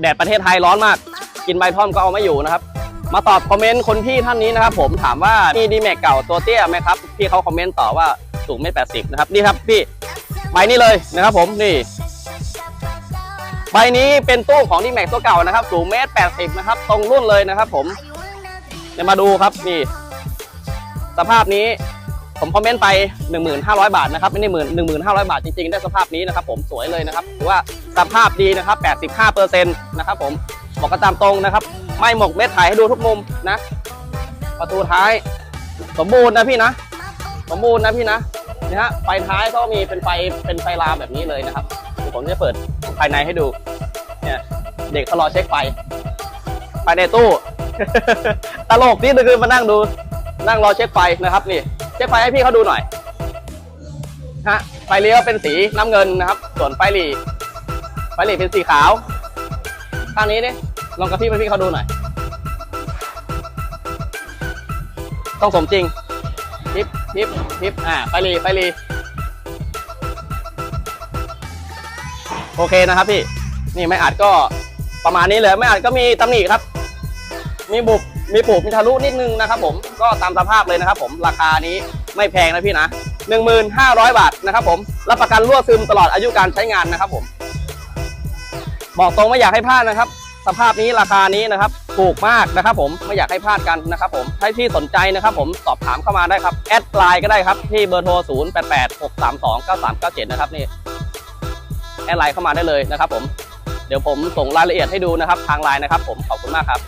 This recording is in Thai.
แดดประเทศไทยร้อนมาก กินใบท่อมก็เอาไม่อยู่นะครับ มาตอบคอมเมนต์คนพี่ท่านนี้นะครับผมถามว่ามีดีแม็กเก่าตัวเตี้ยไหมครับพี่เขาคอมเมนต์ต่อว่าสูงไม่ 80 นะครับนี่ครับพี่ใบนี้เลยนะครับผมนี่ใบนี้เป็นตู้ของดีแม็กตัวเก่านะครับสูงเมตรแปดสิบนะครับ ตรงรุ่นเลยนะครับผมเดี๋ยวมาดูครับนี่ สภาพนี้ ผมคอมเมนต์ไป 1,500 บาทนะครับไม่ได้หมื่นหนึ่งหมื่นห้าร้อยบาทจริงๆ ได้สภาพนี้นะครับผมสวยเลยนะครับถือว่าสภาพดีนะครับ85เปอร์เซ็นต์นะครับผมบอกกันตามตรงนะครับ ไม่หมกเม็ดถ่ายให้ดูทุกมุมนะ ประตูท้าย สมบูรณ์นะพี่นะ สมบูรณ์นะพี่นะนี่ฮะไฟท้ายก็มีเป็นไฟเป็นไฟลามแบบนี้เลยนะครับเดี๋ยวผมจะเปิดภายในให้ดูเนี่ยเด็กเขารอเช็คไฟภายในตู้ตลกนี่คือมานั่งดูนั่งรอเช็คไฟนะครับนี่ ช็คไฟให้พี่เขาดูหน่อยฮะไฟเลี้ยวเป็นสีน้ำเงินนะครับ ส่วนไฟหลีไฟหลีเป็นสีขาวข้างนี้นี่ลองกระพริบให้พี่เขาดูหน่อย ต้องสมจริงพิบพิบพิบอ่าไฟหลีไฟหลีโอเคนะครับพี่ นี่ไม่อาจก็ประมาณนี้เลย ไม่อาจก็มีตำหนิครับ มีบุบ มีปูกมีทะลุนิดนึงนะครับผมก็ตามสภาพเลยนะครับผมราคานี้ไม่แพงนะพี่นะ 1,500 บาทนะครับผมรับประกันรั่วซึมตลอดอายุการใช้งานนะครับผม บอกตรงไม่อยากให้พลาดนะครับ สภาพนี้ราคานี้นะครับถูกมากนะครับผมไม่อยากให้พลาดกันนะครับผมถ้าที่สนใจนะครับผมสอบถามเข้ามาได้ครับแอดไลน์ก็ได้ครับที่เบอร์โทร 0 8 8 6 3 2 9 3 9 7 นะครับนี่แอดไลน์เข้ามาได้เลยนะครับผมเดี๋ยวผมส่งรายละเอียดให้ดูนะครับทางไลน์นะครับผมขอบคุณมากครับ